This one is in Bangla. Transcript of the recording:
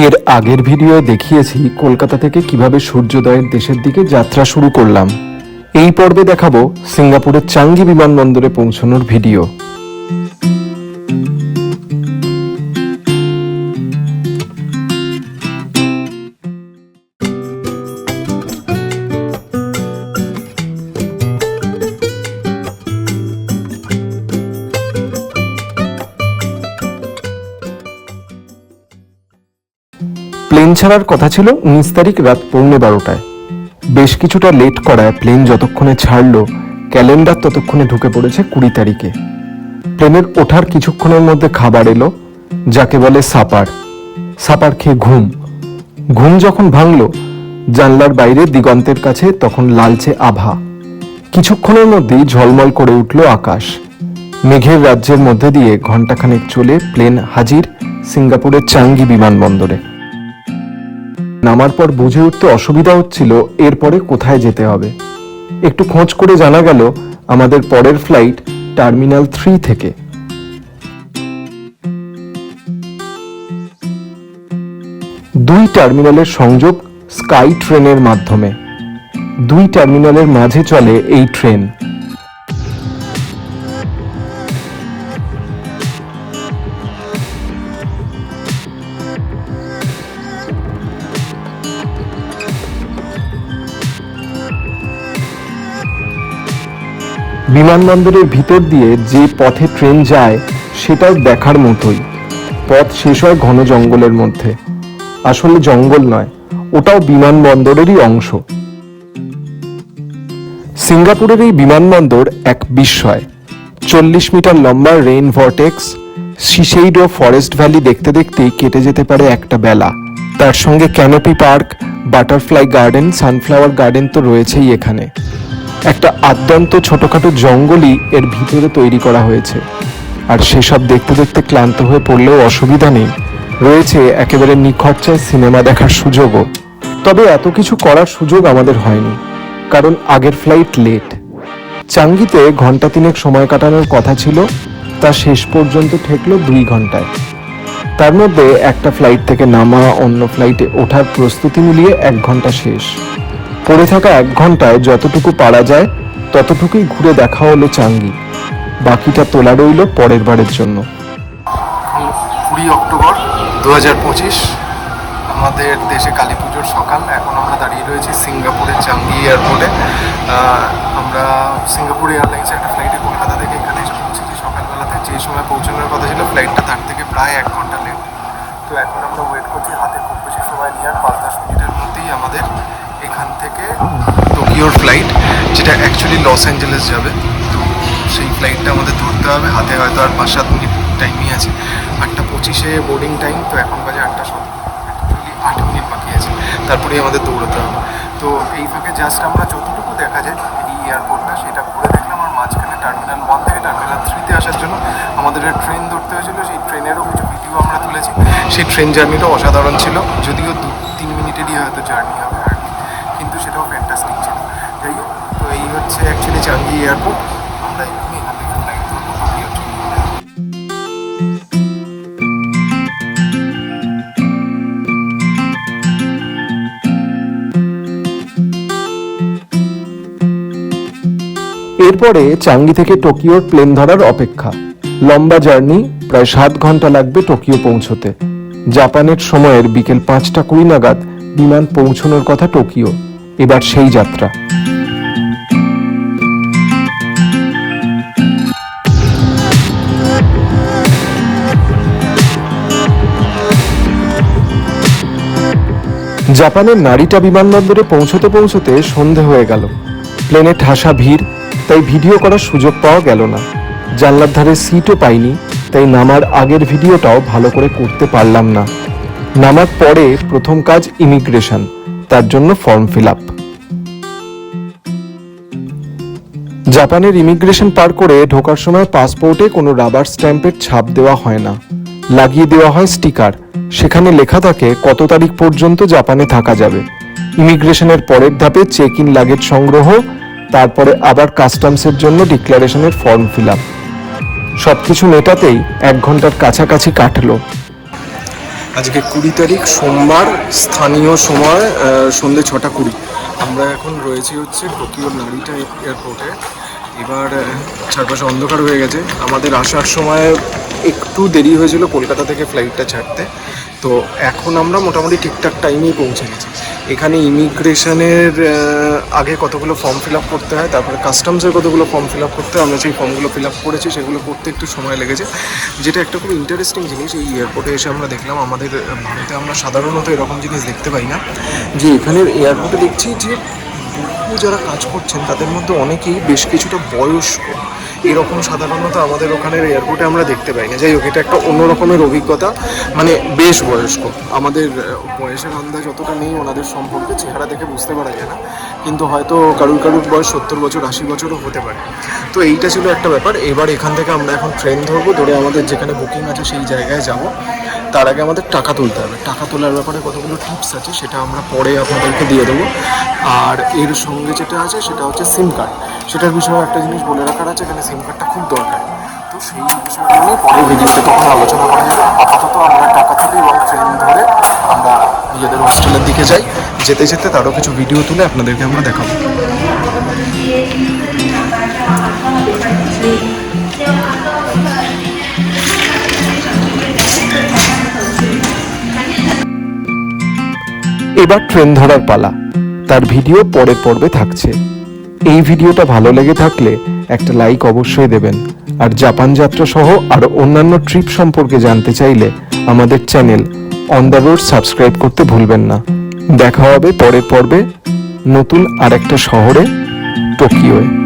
এর আগের ভিডিও দেখিয়েছি কলকাতা থেকে কীভাবে সূর্যোদয়ের দেশের দিকে যাত্রা শুরু করলাম। এই পর্বে দেখাবো সিঙ্গাপুরের চাঙ্গি বিমানবন্দরে পৌঁছানোর ভিডিও। প্লেন ছাড়ার কথা ছিল উনিশ তারিখ রাত পৌনে বারোটায়। বেশ কিছুটা লেট করায় প্লেন যতক্ষণে ছাড়লো, ক্যালেন্ডার ততক্ষণে ঢুকে পড়েছে কুড়ি তারিখে। প্লেনের ওঠার কিছুক্ষণের মধ্যে খাবার এলো, যাকে বলে সাপার। সাপার খেয়ে ঘুম। ঘুম যখন ভাঙলো, জানলার বাইরে দিগন্তের কাছে তখন লালচে আভা। কিছুক্ষণের মধ্যেই ঝলমল করে উঠল আকাশ। মেঘের রাজ্যের মধ্যে দিয়ে ঘন্টাখানেক চলে প্লেন হাজির সিঙ্গাপুরের চাঙ্গি বিমানবন্দরে। নামার পর বুঝে উঠতে অসুবিধা হচ্ছিল এরপরে কোথায় যেতে হবে। একটু খোঁজ করে জানা গেল আমাদের পরের ফ্লাইট টার্মিনাল থ্রি থেকে। দুই টার্মিনালের সংযোগ স্কাই ট্রেনের মাধ্যমে। দুই টার্মিনালের মাঝে চলে এই ট্রেন। বিমানবন্দরের ভিতর দিয়ে যে পথে ট্রেন যায়, সেটাও দেখার মতোই। পথ শেষ হয় ঘন জঙ্গলের মধ্যে। আসলে জঙ্গল নয়, ওটাও বিমানবন্দরেরই অংশ। সিঙ্গাপুরের এই বিমানবন্দর এক বিস্ময়। চল্লিশ মিটার লম্বা rain vortex seaside forest valley দেখতে দেখতেই কেটে যেতে পারে একটা বেলা। তার সঙ্গে canopy park, butterfly garden, sunflower garden তো রয়েছেই এখানে। একটা আদ্যন্ত ছোটখাটো জঙ্গলই এর ভিতরে তৈরি করা হয়েছে। আর সেসব দেখতে দেখতে ক্লান্ত হয়ে পড়লেও অসুবিধা নেই। রয়েছে একেবারে নিখরচায় সিনেমা দেখার সুযোগও। তবে এত কিছু করার সুযোগ আমাদের হয়নি, কারণ আগের ফ্লাইট লেট চাঙ্গিতে ঘণ্টা তিনেক সময় কাটানোর কথা ছিল, তা শেষ পর্যন্ত ঠেকলো দুই ঘন্টায় তার মধ্যে একটা ফ্লাইট থেকে নামা অন্য ফ্লাইটে ওঠার প্রস্তুতি মিলিয়ে এক ঘণ্টা শেষ। পড়ে থাকা এক ঘন্টায় যতটুকু পারা যায়, ততটুকুই ঘুরে দেখা হলো চাঙ্গি। বাকিটা তোলা রইল পরের বারের জন্য। কুড়ি অক্টোবর দু হাজার পঁচিশ, আমাদের দেশে কালী পুজোর সকাল। এখন আমরা দাঁড়িয়ে রয়েছি সিঙ্গাপুরের চাঙ্গি এয়ারপোর্টে। আমরা সিঙ্গাপুর এয়ারলাইন্সে একটা ফ্লাইটে কলকাতা থেকে এখানে এসে পৌঁছেছি সকালবেলাতে। যে সময় পৌঁছানোর কথা ছিল ফ্লাইটটা তার থেকে প্রায় এক ঘণ্টা লেট তো এখন আমরা ওয়েট করছি, হাতে খুব বেশি সময় নিয়ে আর পাঁচ দশ মিনিটের এখান থেকে টোকিওর ফ্লাইট যেটা অ্যাকচুয়ালি লস অ্যাঞ্জেলেস যাবে। তো সেই ফ্লাইটটা আমাদের ধরতে হবে। হাতে হয়তো আর পাঁচ সাত মিনিট টাইমই আছে। আটটা পঁচিশে বোর্ডিং টাইম তো এখন বাজে আটটা সব আট মিনিট বাকি আছে। তারপরেই আমাদের দৌড়াতে হবে। তো এই ফাঁকে জাস্ট আমরা যতটুকু দেখা যায়, এই এয়ারপোর্টটা সেটা ঘুরে দেখলাম। আর মাঝখানে টার্মিনাল ওয়ান থেকে টার্মিনাল থ্রিতে আসার জন্য আমাদের ট্রেন ধরতে হয়েছিল, সেই ট্রেনেরও কিছু ভিডিও আমরা তুলেছি। সেই ট্রেন জার্নিটাও অসাধারণ ছিল। যদিও দু তিন মিনিটেরই হয়তো জার্নি হবে। ছিল যাই হোক, তো এই হচ্ছে অ্যাকচুয়ালি চাঙ্গি এয়ারপোর্ট আমরা এখানে এরপরে চাঙ্গি থেকে টোকিওর প্লেন ধরার অপেক্ষা। লম্বা জার্নি, প্রায় সাত ঘণ্টা লাগবে টোকিও পৌঁছতে। জাপানের সময়ের বিকেল পাঁচটা কুড়ি নাগাদ বিমান পৌঁছানোর কথা টোকিও। এবার সেই যাত্রা। জাপানের নারীটা বিমানবন্দরে পৌঁছতে পৌঁছতে সন্ধে হয়ে গেল। প্লেনে ঠাসা ভিড়, তাই ভিডিও করার সুযোগ পাওয়া গেল না। জানলার ধারে সিটও পাইনি, তাই নামার আগের ভিডিওটাও ভালো করে করতে পারলাম না। নামার পরে প্রথম কাজ ইমিগ্রেশন, তার জন্য ফর্ম ফিল আপ। জাপানের ইমিগ্রেশন পার করে ঢোকার সময় পাসপোর্টে কোনো রাবার স্ট্যাম্পের ছাপ দেওয়া হয় না। লাগিয়ে দেওয়া হয় স্টিকার। সেখানে লেখা থাকে কত তারিখ পর্যন্ত জাপানে থাকা যাবে। ইমিগ্রেশনের পরের ধাপে চেক ইন লাগেজ সংগ্রহ তারপরে আবার কাস্টমসের জন্য ডিক্লারেশনের ফর্ম ফিল আপ। সবকিছু মেটাতেই এক ঘণ্টার কাছাকাছি কাটলো। আজকে কুড়ি তারিখ সোমবার স্থানীয় সময় আহ, সন্ধে ছটা কুড়ি। আমরা এখন রয়েছি হচ্ছে টোকিওর নারিটা এয়ারপোর্টে। এবার চারপাশে অন্ধকার হয়ে গেছে। আমাদের আসার সময় একটু দেরি হয়েছিল কলকাতা থেকে ফ্লাইটটা ছাড়তে। তো এখন আমরা মোটামুটি ঠিকঠাক টাইমেই পৌঁছে গেছি। এখানে ইমিগ্রেশনের আগে কতগুলো ফর্ম ফিল আপ করতে হয়, তারপরে কাস্টমসের কতগুলো ফর্ম ফিল আপ করতে হয়, আমরা সেই ফর্মগুলো ফিল আপ করেছি, সেগুলো করতে একটু সময় লেগেছে। যেটা একটা খুব ইন্টারেস্টিং জিনিস, এই এয়ারপোর্টে এসে আমরা দেখলাম, আমাদের ভারতে আমরা সাধারণত এরকম জিনিস দেখতে পাই না। যে এখানের এয়ারপোর্টে দেখছি যে বহু যারা কাজ করছেন তাদের মধ্যে অনেকেই বেশ কিছুটা বয়স্ক। এরকম সাধারণত আমাদের ওখানের এয়ারপোর্টে আমরা দেখতে পাই না। যাই হোক, এটা একটা অন্য রকমের অভিজ্ঞতা। মানে বেশ বয়স্ক। আমাদের বয়সের আন্দাজ অতটা নেই, ওনাদের সম্পর্কে চেহারা দেখে বুঝতে পারা যায় না। কিন্তু হয়তো কারুর কারুর বয়স সত্তর বছর, আশি বছরও হতে পারে। তো এইটা ছিল একটা ব্যাপার। এবার এখান থেকে আমরা এখন ট্রেন ধরবো। ধরে আমাদের যেখানে বুকিং আছে, সেই জায়গায় যাব। তার আগে আমাদের টাকা তুলতে হবে। টাকা তোলার ব্যাপারে কতগুলো টিপস আছে, সেটা আমরা পরে আপনাদেরকে দিয়ে দেবো। আর এর সঙ্গে যেটা আছে, সেটা হচ্ছে সিম কার্ড সেটার বিষয়ে একটা জিনিস বলে রাখার আছে, এখানে সিম কার্ডটা খুব দরকার। তো সেই বিষয়টা নিয়ে পরে ভিডিওতে তখন আলোচনা করা যাবে। আপাতত আমরা টাকা তুলি এবং ট্রেন ধরে আমরা নিজেদের হোস্টেলের দিকে যাই। যেতে যেতে তারও কিছু ভিডিও তুলে আপনাদেরকে আমরা দেখাবো। এবার ট্রেন ধরার পালা। তার ভিডিও পরের পর্বে থাকছে। এই ভিডিওটা ভালো লেগে থাকলে একটা লাইক অবশ্যই দেবেন। আর জাপান যাত্রা সহ আর অন্যান্য ট্রিপ সম্পর্কে জানতে চাইলে আমাদের channel on the road subscribe করতে ভুলবেন না। দেখা হবে পরের পর্বে নতুন আর একটা শহরে টোকিওয়ে